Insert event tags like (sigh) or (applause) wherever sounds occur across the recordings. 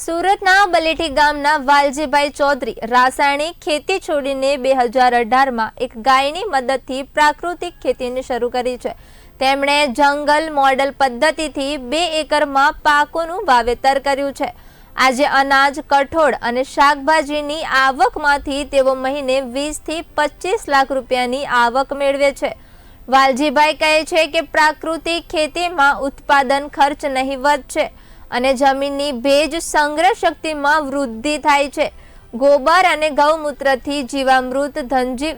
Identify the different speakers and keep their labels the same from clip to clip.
Speaker 1: સુરતના બલેઠી ગામના વાલજીભાઈ ચૌધરી રાસાયણિક ખેતી છોડીને બે હજાર અઢારમાં એક ગાયની મદદથી પ્રાકૃતિક ખેતીને શરૂ કરી છે. તેમણે જંગલ મોડલ પદ્ધતિથી બે એકરમાં પાકોનું વાવેતર કર્યું છે. આજે અનાજ, કઠોળ અને શાકભાજીની આવકમાંથી તેઓ મહિને વીસથી પચીસ લાખ રૂપિયાની આવક મેળવે છે. વાલજીભાઈ કહે છે કે પ્રાકૃતિક ખેતીમાં ઉત્પાદન ખર્ચ નહીવત છે. અને જમીનની ભેજ સંગ્રહ શક્તિમાં વૃદ્ધિ થાય છે. ગોબર અને ગૌમૂત્રથી જીવામૃત ધનજી,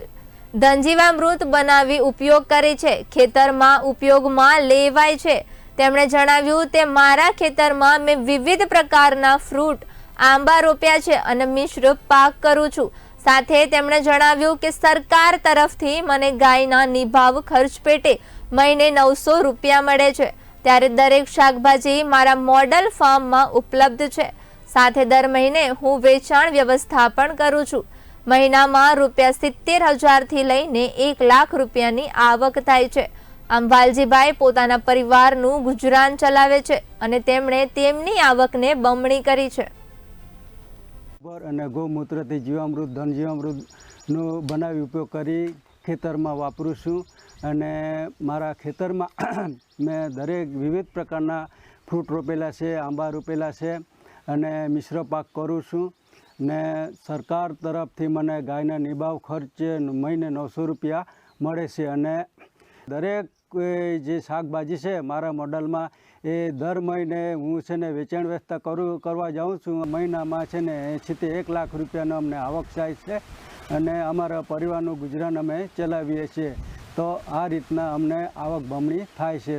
Speaker 1: ધનજીવામૃત બનાવી ઉપયોગ કરે છે. ખેતરમાં ઉપયોગમાં લેવાય છે. તેમણે જણાવ્યું તે મારા ખેતરમાં મેં વિવિધ પ્રકારના ફ્રૂટ, આંબા રોપ્યા છે અને મિશ્ર પાક કરું છું. સાથે તેમણે જણાવ્યું કે સરકાર તરફથી મને ગાયના નિભાવ ખર્ચ પેટે મહિને નવસો રૂપિયા મળે છે. ત્યારે દરેક શાકભાજી મારા મોડલ ફાર્મમાં ઉપલબ્ધ છે. સાથે દર મહિને હું વેચાણ વ્યવસ્થા પણ કરું છું. મહિનામાં રૂપિયા સિત્તેર હજારથી લઈને એક લાખ રૂપિયાની આવક થાય છે. આમ વાલજીભાઈ પોતાના પરિવારનું ગુજરાન ચલાવે છે અને તેમણે તેમની આવકને બમણી કરી છે.
Speaker 2: અને ગૌમૂત્રથી જીવામૃત ધન જીવામૃતનો બનાવી ઉપયોગ કરી ખેતરમાં વાપરું છું. અને મારા ખેતરમાં (clears throat) મેં દરેક વિવિધ પ્રકારના ફ્રૂટ રોપેલા છે, આંબા રોપેલા છે અને મિશ્ર પાક કરું છું. ને સરકાર તરફથી મને ગાયના નિભાવ ખર્ચે મહિને નવસો રૂપિયા મળે છે અને દરેક જે શાકભાજી છે મારા મોડલમાં એ દર મહિને હું છે ને વેચાણ વ્યવસ્થા કરું, કરવા જાઉં છું. મહિનામાં છે ને એંશીથી એક લાખ રૂપિયાનો અમને આવક થાય છે અને અમારા પરિવારનું ગુજરાન અમે ચલાવીએ છીએ. તો આ રીતના અમને આવક બમણી થાય છે.